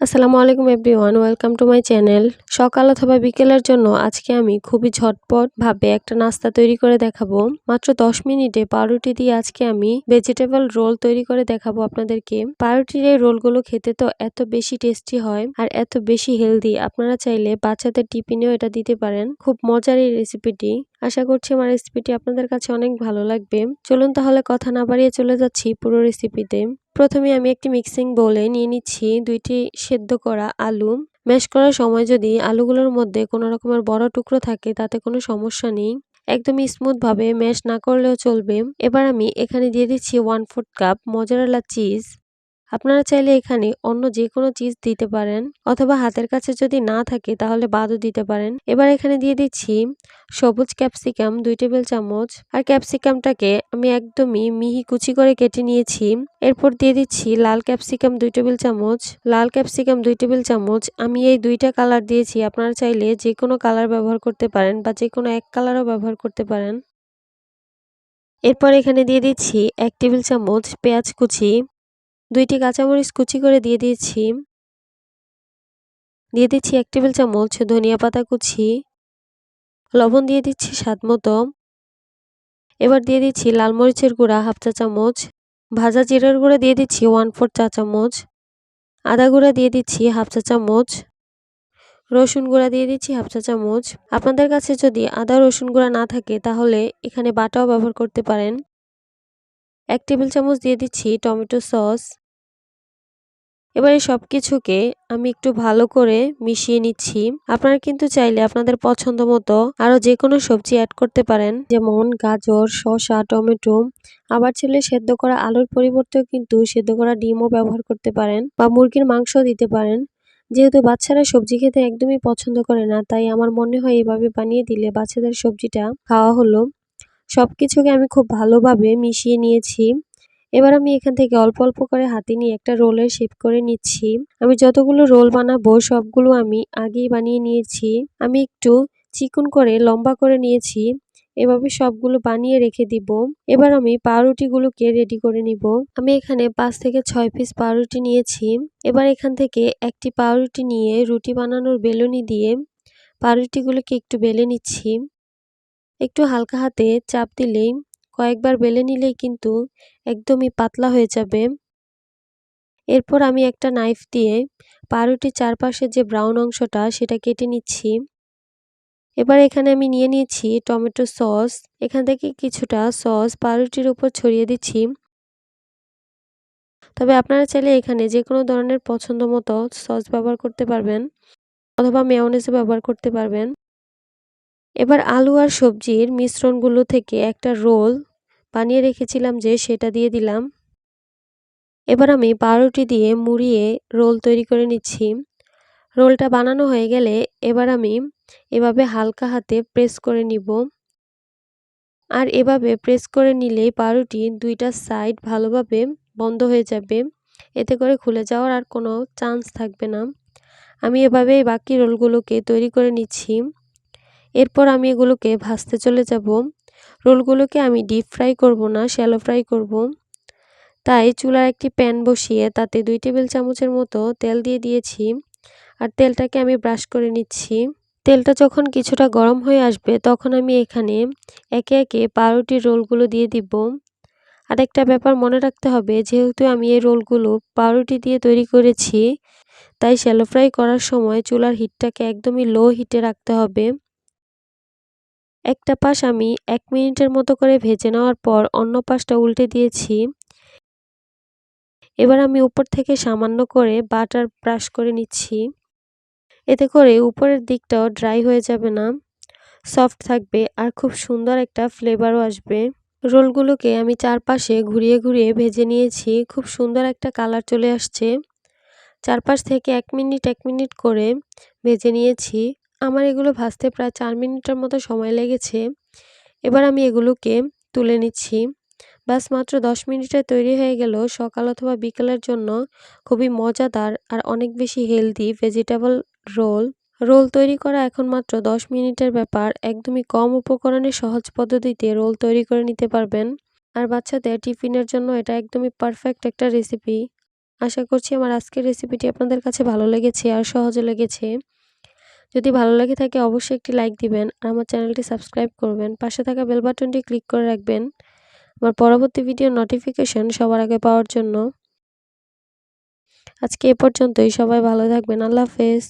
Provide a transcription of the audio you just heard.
আসসালামু আলাইকুম everyone, welcome to my channel. সকাল অথবা বিকেলের জন্য আজকে আমি খুবই ঝটপট ভাবে একটা নাস্তা তৈরি করে দেখাবো। মাত্র 10 মিনিটে পাউরুটি দিয়ে আজকে আমি ভেজিটেবল রোল তৈরি করে দেখাবো আপনাদেরকে। পাউরুটির এই রোলগুলো খেতে তো এত বেশি টেস্টি হয় আর এত বেশি হেলদি। আপনারা চাইলে বাচ্চাদের টিফিনেও এটা দিতে পারেন। খুব মজার এই রেসিপিটি। আশা করছি আমার রেসিপিটি আপনাদের কাছে অনেক ভালো লাগবে। চলুন তাহলে কথা না বাড়িয়ে চলে যাচ্ছি পুরো রেসিপিতে প্রথমে আমি একটি মিক্সিং বোলে নিয়ে নিচ্ছি দুইটি সেদ্ধ করা আলু। ম্যাশ করার সময় যদি আলুগুলোর মধ্যে কোনো রকমের বড় টুকরো থাকে, তাতে কোনো সমস্যা নেই। একদমই স্মুথ ভাবে ম্যাশ না করলেও চলবে। এবার আমি এখানে দিয়ে দিচ্ছি one fourth cup mozzarella cheese আপনারা চাইলে এখানে অন্য যে কোনো চিজ দিতে পারেন অথবা হাতের কাছে যদি না থাকে তাহলে বাদও দিতে পারেন। এবার এখানে দিয়ে দিচ্ছি সবুজ ক্যাপসিকাম দুই টেবিল চামচ। আর ক্যাপসিকামটাকে আমি একদমই মিহি কুচি করে কেটে নিয়েছি। এরপর দিয়ে দিচ্ছি লাল ক্যাপসিকাম দুই টেবিল চামচ। লাল ক্যাপসিকাম দুই টেবিল চামচ আমি এই দুইটা কালার দিয়েছি। আপনারা চাইলে যে কোনো কালার ব্যবহার করতে পারেন বা যে কোনো এক কালারও ব্যবহার করতে পারেন। এরপর এখানে দিয়ে দিচ্ছি এক টেবিল চামচ পেঁয়াজ কুচি। দুইটি কাঁচামরিচ কুচি করে দিয়ে দিয়েছি। দিয়ে দিচ্ছি এক টেবিল চামচ ধনিয়া পাতা কুচি। লবণ দিয়ে দিচ্ছি স্বাদ মতো। এবার দিয়ে দিচ্ছি লাল মরিচের গুঁড়া হাফ চা চামচ। ভাজা জিরার গুঁড়া দিয়ে দিচ্ছি ওয়ান ফোর চা চামচ। আদা গুঁড়া দিয়ে দিচ্ছি হাফ চা চামচ। রসুন গুঁড়া দিয়ে দিচ্ছি হাফ চা চামচ। আপনাদের কাছে যদি আদা রসুন গুঁড়া না থাকে, তাহলে এখানে বাটাও ব্যবহার করতে পারেন। এক টেবিল চামচ দিয়ে দিচ্ছি টমেটো সস। এবারে সব কিছুকে আমি একটু ভালো করে মিশিয়ে নিচ্ছি। আপনারা কিন্তু চাইলে আপনাদের পছন্দ মতো আরও যে কোনো সবজি অ্যাড করতে পারেন। যেমন গাজর, শসা, টমেটো। আবার ছেলে সেদ্ধ করা আলুর পরিবর্তেও কিন্তু সেদ্ধ করা ডিমও ব্যবহার করতে পারেন বা মুরগির মাংস দিতে পারেন। যেহেতু বাচ্চারা সবজি খেতে একদমই পছন্দ করে না, তাই আমার মনে হয় এভাবে বানিয়ে দিলে বাচ্চাদের সবজিটা খাওয়া হলো। সব কিছুকে আমি খুব ভালোভাবে মিশিয়ে নিয়েছি। এবার আমি এখান থেকে অল্প অল্প করে হাতে নিয়ে একটা রোলের শেপ করে নিচ্ছি। আমি যতগুলো রোল বানাবো সবগুলো আমি আগেই বানিয়ে নিয়েছি। আমি একটু চিকন করে লম্বা করে নিয়েছি। এভাবে সবগুলো বানিয়ে রেখে দিব। এবার আমি পাউরুটিগুলোকে রেডি করে নিব। আমি এখানে পাঁচ থেকে ছয় পিস পাউরুটি নিয়েছি। এবার এখান থেকে একটি পাউরুটি নিয়ে রুটি বানানোর বেলুনি দিয়ে পাউরুটিগুলোকে একটু বেলে নিচ্ছি। একটু হালকা হাতে চাপ দিলেই কয়েকবার বেলে নিলেই কিন্তু একদমই পাতলা হয়ে যাবে। এরপর আমি একটা নাইফ দিয়ে পাউরুটির চারপাশে যে ব্রাউন অংশটা, সেটা কেটে নিচ্ছি। এবার এখানে আমি নিয়ে নিয়েছি টমেটো সস এখান থেকে কিছুটা সস পাউরুটির উপর ছড়িয়ে দিচ্ছি। তবে আপনারা চাইলে এখানে যে কোনো ধরনের পছন্দ মতো সস ব্যবহার করতে পারবেন, অথবা মেয়নেজও ব্যবহার করতে পারবেন। এবার আলু আর সবজির মিশ্রণগুলো থেকে একটা রোল বানিয়ে রেখেছিলাম যে সেটা দিয়ে দিলাম। এবার আমি পাউরুটি দিয়ে মুড়িয়ে রোল তৈরি করে নিচ্ছি। রোলটা বানানো হয়ে গেলে এবার আমি এভাবে হালকা হাতে প্রেস করে নিব। আর এভাবে প্রেস করে নিলে পাউরুটি দুইটা সাইড ভালোভাবে বন্ধ হয়ে যাবে। এতে করে খুলে যাওয়ার আর কোনো চান্স থাকবে না। আমি এভাবে বাকি রোলগুলোকে তৈরি করে নিচ্ছি। এরপর আমি এগুলোকে ভাজতে চলে যাব। রোলগুলোকে আমি ডিপ ফ্রাই করব না শ্যালো ফ্রাই করব। তাই চুলার একটি প্যান বসিয়ে তাতে দুই টেবিল চামচের মতো তেল দিয়ে দিয়েছি আর তেলটাকে আমি ব্রাশ করে নিচ্ছি। তেলটা যখন কিছুটা গরম হয়ে আসবে তখন আমি এখানে একে একে পাউরুটির রোলগুলো দিয়ে দিব। আর একটা ব্যাপার মনে রাখতে হবে, যেহেতু আমি এই রোলগুলো পাউরুটি দিয়ে তৈরি করেছি, তাই শ্যালো ফ্রাই করার সময় চুলার হিটটাকে একদমই লো হিটে রাখতে হবে। একটা পাশ আমি এক মিনিটের মতো করে ভেজে নেওয়ার পর অন্য পাশটা উল্টে দিয়েছি। এবার আমি উপর থেকে সামান্য করে বাটার ব্রাশ করে নিচ্ছি। এতে করে উপরের দিকটাও ড্রাই হয়ে যাবে না, সফট থাকবে আর খুব সুন্দর একটা ফ্লেভারও আসবে। রোলগুলোকে আমি চারপাশে ঘুরিয়ে ঘুরিয়ে ভেজে নিয়েছি, খুব সুন্দর একটা কালার চলে আসছে। চারপাশ থেকে এক মিনিট এক মিনিট করে ভেজে নিয়েছি। আমার এগুলো ভাজতে প্রায় চার মিনিটের মতো সময় লেগেছে। এবার আমি এগুলোকে তুলে নিচ্ছি। ব্যাস, মাত্র দশ মিনিটে তৈরি হয়ে গেল সকাল অথবা বিকেলের জন্য খুবই মজাদার আর অনেক বেশি হেলদি ভেজিটেবল রোল। রোল তৈরি করা এখন মাত্র দশ মিনিটের ব্যাপার। একদমই কম উপকরণে সহজ পদ্ধতিতে রোল তৈরি করে নিতে পারবেন। আর বাচ্চাদের টিফিনের জন্য এটা একদমই পারফেক্ট একটা রেসিপি। আশা করছি আমার আজকের রেসিপিটি আপনাদের কাছে ভালো লেগেছে আর সহজে লেগেছে। যদি ভালো লাগে থাকে অবশ্যই একটি লাইক দিবেন আর আমার চ্যানেলটি সাবস্ক্রাইব করবেন। পাশে থাকা বেল বাটনটি ক্লিক করে রাখবেন। আমার পরবর্তী ভিডিও নোটিফিকেশন সবার আগে পাওয়ার জন্য। আজকে এ পর্যন্তই। সবাই ভালো থাকবেন। আল্লাহ হাফেজ।